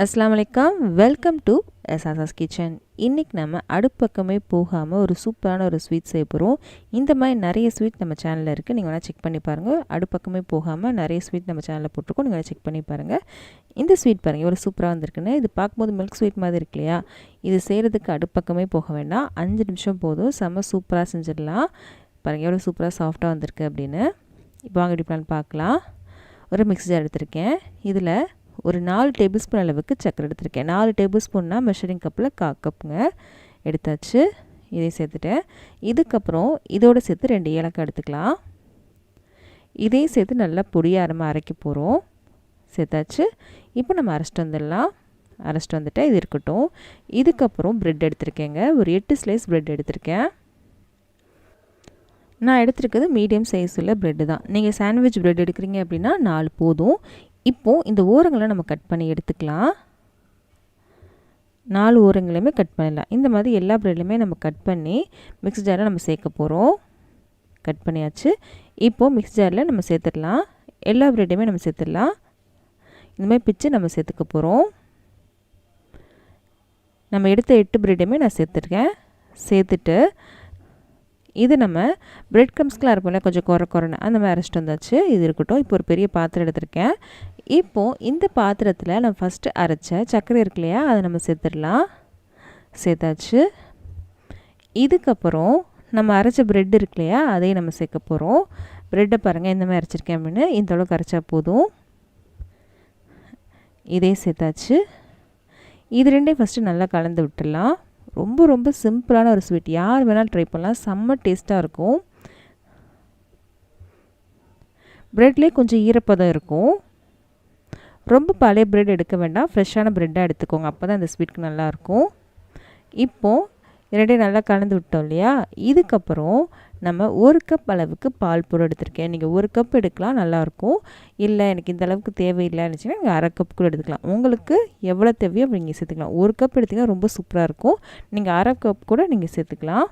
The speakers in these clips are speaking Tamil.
அஸ்லாம் வலைக்கம் வெல்கம் டு எஸ்ஆர்எஸ் கிச்சன் இன்றைக்கி நம்ம அடுப்பக்கமே போகாமல் ஒரு சூப்பரான ஒரு ஸ்வீட் செய்ய போகிறோம் இந்த மாதிரி நிறைய ஸ்வீட் நம்ம சேனலில் இருக்குது நீங்கள் வேணால் செக் பண்ணி பாருங்கள் அடுப்பக்கமே போகாமல் நிறைய ஸ்வீட் நம்ம சேனலில் போட்டிருக்கோம். நீங்கள் வேணால் செக் பண்ணி பாருங்கள் இந்த ஸ்வீட் பாருங்கள் எவ்வளோ சூப்பராக வந்திருக்குன்னு. இது பார்க்கும்போது மில்க் ஸ்வீட் மாதிரி இருக்கு இல்லையா? இது செய்கிறதுக்கு அடுப்பக்கமே போக வேண்டாம். அஞ்சு நிமிஷம் போதும். செம்ம சூப்பராக செஞ்சிடலாம். பாருங்கள் எவ்வளோ சூப்பராக சாஃப்டாக வந்திருக்கு அப்படின்னு. இப்போ வாங்க எப்படி பிளான் பார்க்கலாம். ஒரு மிக்ஸி எடுத்திருக்கேன். இதில் ஒரு நாலு டேபிள் ஸ்பூன் அளவுக்கு சக்கரை எடுத்திருக்கேன். நாலு டேபிள் ஸ்பூன்னா மெஷரிங் கப்பில் கா கப்புங்க எடுத்தாச்சு. இதையும் சேர்த்துட்டேன். இதுக்கப்புறம் இதோடு சேர்த்து ரெண்டு ஏலக்காய் எடுத்துக்கலாம். இதையும் சேர்த்து நல்லா பொடியாரமாக அரைக்க போகிறோம் சேர்த்தாச்சு. இப்போ நம்ம அரைச்சிட்டு வந்துடலாம். அரைச்சிட்டு வந்துட்டு இது இருக்கட்டும். இதுக்கப்புறம் ப்ரெட் எடுத்திருக்கேங்க. ஒரு எட்டு ஸ்லைஸ் ப்ரெட் எடுத்திருக்கேன். நான் எடுத்துருக்கிறது மீடியம் சைஸ் உள்ள ப்ரெட்டு தான். நீங்கள் சாண்ட்விச் ப்ரெட் எடுக்கிறீங்க அப்படின்னா நாலு போதும். இப்போது இந்த ஓரங்களை நம்ம கட் பண்ணி எடுத்துக்கலாம். நாலு ஓரங்களையுமே கட் பண்ணிடலாம் இந்த மாதிரி எல்லா ப்ரெட்லையுமே நம்ம கட் பண்ணி மிக்ஸ் ஜாரில் நம்ம சேர்க்க போகிறோம் கட் பண்ணியாச்சு. இப்போது மிக்ஸ் ஜாரில் நம்ம சேர்த்துடலாம். எல்லா ப்ரெட்டையுமே நம்ம சேர்த்துடலாம். இந்த மாதிரி பிச்சு நம்ம சேர்த்துக்க போகிறோம் நம்ம எடுத்த எட்டு ப்ரெட்டையுமே நான் சேர்த்துருக்கேன். சேர்த்துட்டு இது நம்ம பிரெட் க்ரம்ஸ்க்கெலாம் இருப்போம்ல கொஞ்சம் குறை குறைன்னு அந்த மாதிரி அரைச்சிட்டு வந்தாச்சு. இது இருக்கட்டும். இப்போ ஒரு பெரிய பாத்திரம் எடுத்திருக்கேன். இப்போது இந்த பாத்திரத்தில் நம்ம ஃபஸ்ட்டு அரைச்ச சர்க்கரை இருக்கு இல்லையா அதை நம்ம சேர்த்துடலாம். சேர்த்தாச்சு. இதுக்கப்புறம் நம்ம அரைச்ச ப்ரெட் இருக்கு இல்லையா அதையும் நம்ம சேர்க்க போகிறோம் ப்ரெட்டை பாருங்கள் இந்த மாதிரி அரைச்சிருக்கேன் அப்படின்னு. இந்த அளவுக்கு அரைச்சா போதும். இதையும் சேர்த்தாச்சு. இது ரெண்டையும் ஃபஸ்ட்டு நல்லா கலந்து விட்டுடலாம். ரொம்ப ரொம்ப சிம்பிளான ஒரு ஸ்வீட் யார் வேணாலும் ட்ரை பண்ணலாம். செம்ம டேஸ்ட்டாக இருக்கும். ப்ரெட்லேயே கொஞ்சம் ஈரப்பதம் இருக்கும். ரொம்ப பழைய ப்ரெட் எடுக்க வேண்டாம். ஃப்ரெஷ்ஷான ப்ரெட்டாக எடுத்துக்கோங்க. அப்போ தான் அந்த ஸ்வீட்க்கு நல்லாயிருக்கும் இப்போது ரெண்டையும் நல்லா கலந்து விட்டோம் இல்லையா? இதுக்கப்புறம் நம்ம ஒரு கப் அளவுக்கு பால் பொருள் எடுத்திருக்கேன். நீங்கள் ஒரு கப் எடுக்கலாம் நல்லாயிருக்கும் இல்லை எனக்கு இந்த அளவுக்கு தேவையில்லை இருந்துச்சுன்னா நீங்கள் அரை கப் கூட எடுத்துக்கலாம். உங்களுக்கு எவ்வளோ தேவையோ அப்படி நீங்கள் சேர்த்துக்கலாம். ஒரு கப் எடுத்திங்கன்னா ரொம்ப சூப்பராக இருக்கும். நீங்கள் அரை கப் கூட நீங்கள் சேர்த்துக்கலாம்.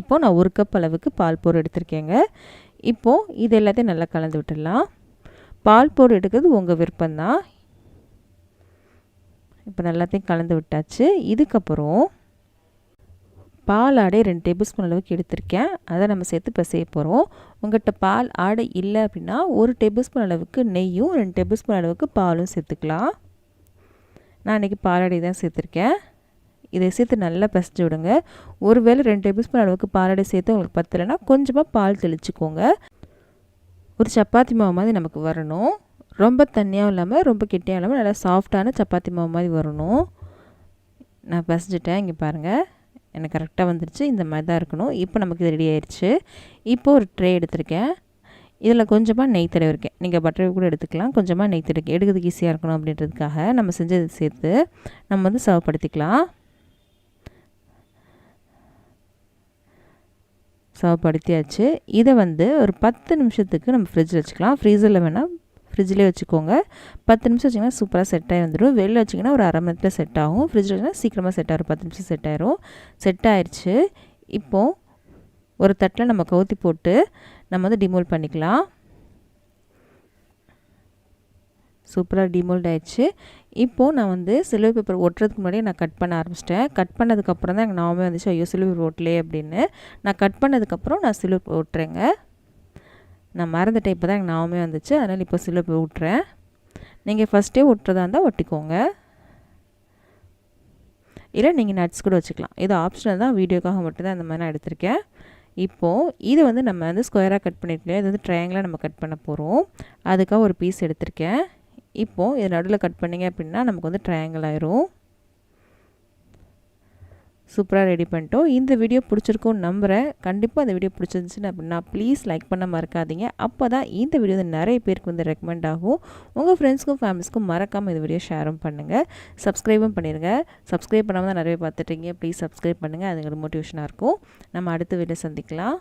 இப்போது நான் ஒரு கப் அளவுக்கு பால் பொருள் எடுத்திருக்கேங்க. இப்போது இது எல்லாத்தையும் நல்லா கலந்து விட்டுடலாம். பால் போர் எடுக்கிறது உங்கள் விருப்பம்தான். இப்போ எல்லாத்தையும் கலந்து விட்டாச்சு. இதுக்கப்புறம் பால் ஆடை ரெண்டு டேபிள் ஸ்பூன் அளவுக்கு எடுத்திருக்கேன். அதை நம்ம சேர்த்து பிசைய போகிறோம் உங்கள்கிட்ட பால் ஆடை இல்லை அப்படின்னா ஒரு டேபிள் ஸ்பூன் அளவுக்கு நெய்யும் ரெண்டு டேபிள் ஸ்பூன் அளவுக்கு பாலும் சேர்த்துக்கலாம். நான் இன்றைக்கி ஆடை தான் சேர்த்துருக்கேன். இதை சேர்த்து நல்லா பிசைஞ்சு விடுங்க. ஒருவேளை ரெண்டு டேபிள் ஸ்பூன் அளவுக்கு பாலாடை சேர்த்து உங்களுக்கு பத்தலைன்னா கொஞ்சமாக பால் தெளிச்சுக்கோங்க. ஒரு சப்பாத்தி மாவு மாதிரி நமக்கு வரணும். ரொம்ப தண்ணியாகவும் இல்லாமல் ரொம்ப கெட்டியாக இல்லாமல் நல்லா சாஃப்டான சப்பாத்தி மாவு மாதிரி வரணும். நான் பசிச்சிட்டேன் இங்கே பாருங்கள் எனக்கு கரெக்டாக வந்துருச்சு. இந்த மாதிரி தான் இருக்கணும். இப்போ நமக்கு இது ரெடி ஆயிடுச்சு இப்போ ஒரு ட்ரே எடுத்திருக்கேன். இதில் கொஞ்சமாக நெய் தடவை இருக்கேன். நீங்கள் பட்டர் கூட எடுத்துக்கலாம். கொஞ்சமாக நெய் தடவை எடுக்கிறதுக்கு ஈஸியாக இருக்கணும் அப்படின்றதுக்காக நம்ம செஞ்சதை சேர்த்து நம்ம வந்து சவப்படுத்திக்கலாம் சவப்படுத்தியாச்சு இதை வந்து ஒரு பத்து நிமிஷத்துக்கு நம்ம ஃப்ரிட்ஜில் வச்சுக்கலாம். ஃப்ரீசரில் வேணால் ஃப்ரிட்ஜிலே வச்சுக்கோங்க. பத்து நிமிஷம் வச்சிங்கன்னா சூப்பராக செட் ஆகி வந்துடும் வெளில வச்சிங்கன்னா ஒரு அரை மணி நேரத்தில் செட் ஆகும். ஃப்ரிட்ஜில் வச்சிங்கன்னா சீக்கிரமாக செட் ஆகிடும் பத்து நிமிஷம் செட் ஆயிரும். செட் ஆயிடுச்சு இப்போது ஒரு தட்டில் நம்ம கவுத்தி போட்டு நம்ம வந்து டிமோல் பண்ணிக்கலாம். சூப்பராக டிமோல்ட் ஆயிடுச்சு. இப்போது நான் வந்து சிலுவை பேப்பர் ஒட்டுறதுக்கு முன்னாடியே நான் கட் பண்ண ஆரம்பிச்சிட்டேன். கட் பண்ணதுக்கப்புறம் தான் எனக்கு நாமே வந்துச்சு ஐயோ சிலுவை ஒட்டலே ஓட்டலே அப்படின்னு. நான் கட் பண்ணதுக்கப்புறம் நான் சிலுவை ஓட்டுறேங்க நான் மறந்துட்டேன் இப்போ தான் எனக்கு நாமே வந்துச்சு. அதனால் இப்போ சிலுவை ஓட்டுறேன் நீங்கள் ஃபஸ்ட்டே ஒட்டுறதா இருந்தால் ஒட்டிக்கோங்க. இல்லை நீங்கள் நட்ஸ் கூட வச்சுக்கலாம். இது ஆப்ஷனல் தான் வீடியோக்காக மட்டும்தான் அந்த மாதிரி நான் எடுத்திருக்கேன். இப்போது இது வந்து நம்ம வந்து ஸ்கொயராக கட் பண்ணிட்டு இது வந்து ட்ரையாங்கிளாக நம்ம கட் பண்ண போகிறோம் அதுக்காக ஒரு பீஸ் எடுத்திருக்கேன். இப்போது இது நடுவில் கட் பண்ணிங்க அப்படின்னா நமக்கு வந்து ட்ரையாங்கிள் ஆயிரும். சூப்பராக ரெடி பண்ணிட்டோம். இந்த வீடியோ பிடிச்சிருக்கோன்னு நம்புகிறேன் கண்டிப்பாக அந்த வீடியோ பிடிச்சிருந்துச்சுன்னு அப்படின்னா ப்ளீஸ் லைக் பண்ண மறக்காதீங்க. அப்போ தான் இந்த வீடியோ வந்து நிறைய பேருக்கு வந்து ரெக்கமெண்ட் ஆகும். உங்கள் ஃப்ரெண்ட்ஸ்க்கும் ஃபேமிலிஸ்க்கும் மறக்காமல் இந்த வீடியோ ஷேரும் பண்ணுங்கள் சப்ஸ்கிரைபும் பண்ணிடுங்க சப்ஸ்கிரைப் பண்ணாமல் தான் நிறைய பார்த்துட்டீங்க ப்ளீஸ் சப்ஸ்கிரைப் பண்ணுங்கள் அது எங்களுக்கு மோட்டிவேஷனாக இருக்கும். நம்ம அடுத்த வீடியோ சந்திக்கலாம்.